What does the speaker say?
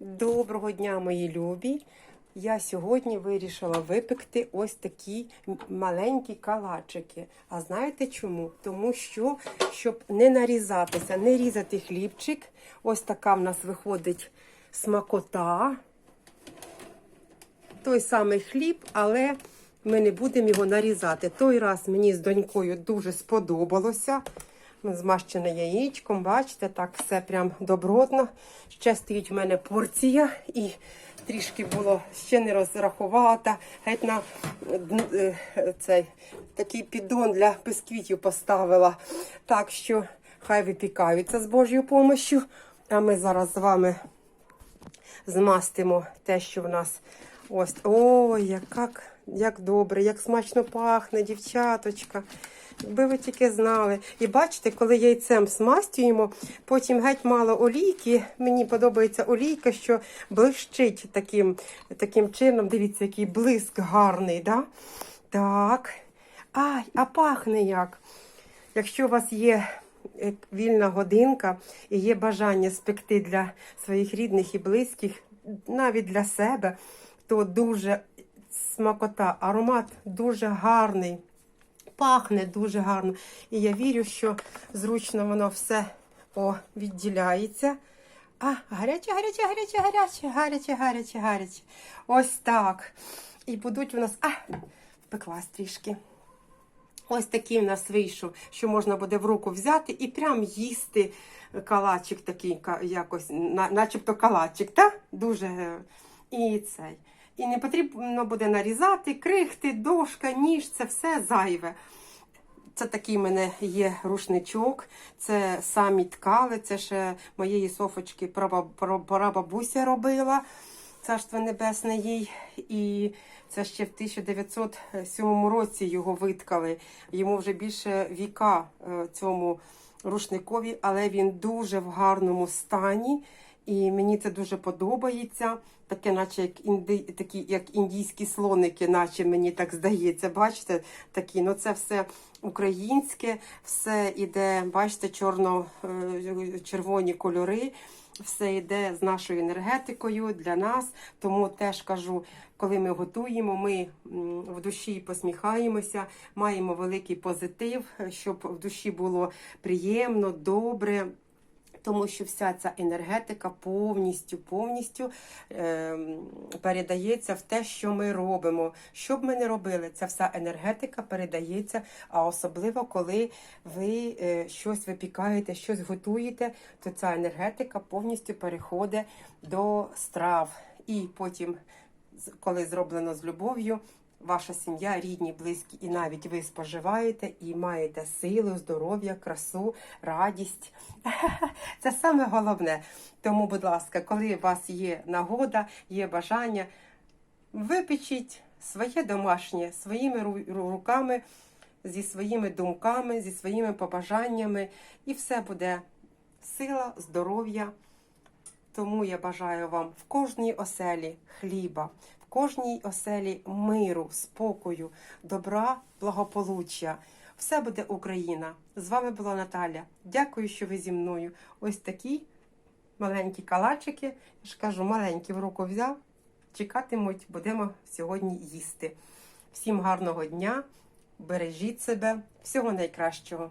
Доброго дня, мої любі! Я сьогодні вирішила випекти ось такі маленькі калачики. А знаєте чому? Тому що, щоб не нарізатися, не різати хлібчик, ось така в нас виходить смакота. Той самий хліб, але ми не будемо його нарізати. Той раз мені з донькою дуже сподобалося. Змащене яєчком, бачите, так все прям добротно. Ще стоїть в мене порція і трішки було ще не розрахувала. Геть на е, цей такий піддон для бисквітів поставила. Так що хай випікаються з Божою помощю. А ми зараз з вами змастимо те, що в нас ось. Ой, як, як добре, як смачно пахне, дівчаточка. Якби ви тільки знали. І бачите, коли яйцем смастюємо, потім геть мало олійки. Мені подобається олійка, що блищить таким, таким чином. Дивіться, який блиск гарний. Да? Так. Ай, а пахне як. Якщо у вас є е, вільна годинка і є бажання спекти для своїх рідних і близьких, навіть для себе, то дуже смакота, аромат дуже гарний, пахне дуже гарно. І я вірю, що зручно воно все о, відділяється. А, гаряче, гаряче, гаряче, гаряче, гаряче, гаряче, гаряче. Ось так. І будуть у нас. А, впеклась трішки. Ось такий в нас вийшов, що можна буде в руку взяти і прям їсти калачик такий, якось, начебто калачик, так? Дуже. е, І цей. І не потрібно буде нарізати, крихти, дошка, ніж, це все зайве. Це такий в мене є рушничок, це самі ткали, це ще моєї софочки прабаб- прабабуся робила, царство небесне їй. І це ще в 1907 році його виткали. Йому вже більше віка е, цьому рушникові, але він дуже в гарному стані. І мені це дуже подобається. Таке, наче як інди, такі, як індійські слоники, наче мені так здається. Бачите, такі, ну це все українське, все іде, бачите, чорно-червоні кольори, все йде з нашою енергетикою для нас. Тому теж кажу, коли ми готуємо, ми в душі посміхаємося, маємо великий позитив, щоб в душі було приємно, добре. Тому що вся ця енергетика повністю, повністю е, передається в те, що ми робимо. Що б ми не робили, ця вся енергетика передається, а особливо коли ви е, щось випікаєте, щось готуєте, то ця енергетика повністю переходить до страв. І потім, коли зроблено з любов'ю, ваша сім'я, рідні, близькі, і навіть ви споживаєте і маєте силу, здоров'я, красу, радість. Це саме головне. Тому, будь ласка, коли у вас є нагода, є бажання, випечіть своє домашнє своїми ру- ру- руками, зі своїми думками, зі своїми побажаннями, і все буде сила, здоров'я. Тому я бажаю вам в кожній оселі хліба, в кожній оселі миру, спокою, добра, благополуччя. Все буде Україна. З вами була Наталя. Дякую, що ви зі мною. Ось такі маленькі калачики. Я ж кажу, маленькі в руку взяв. Чекатимуть, будемо сьогодні їсти. Всім гарного дня, бережіть себе, всього найкращого.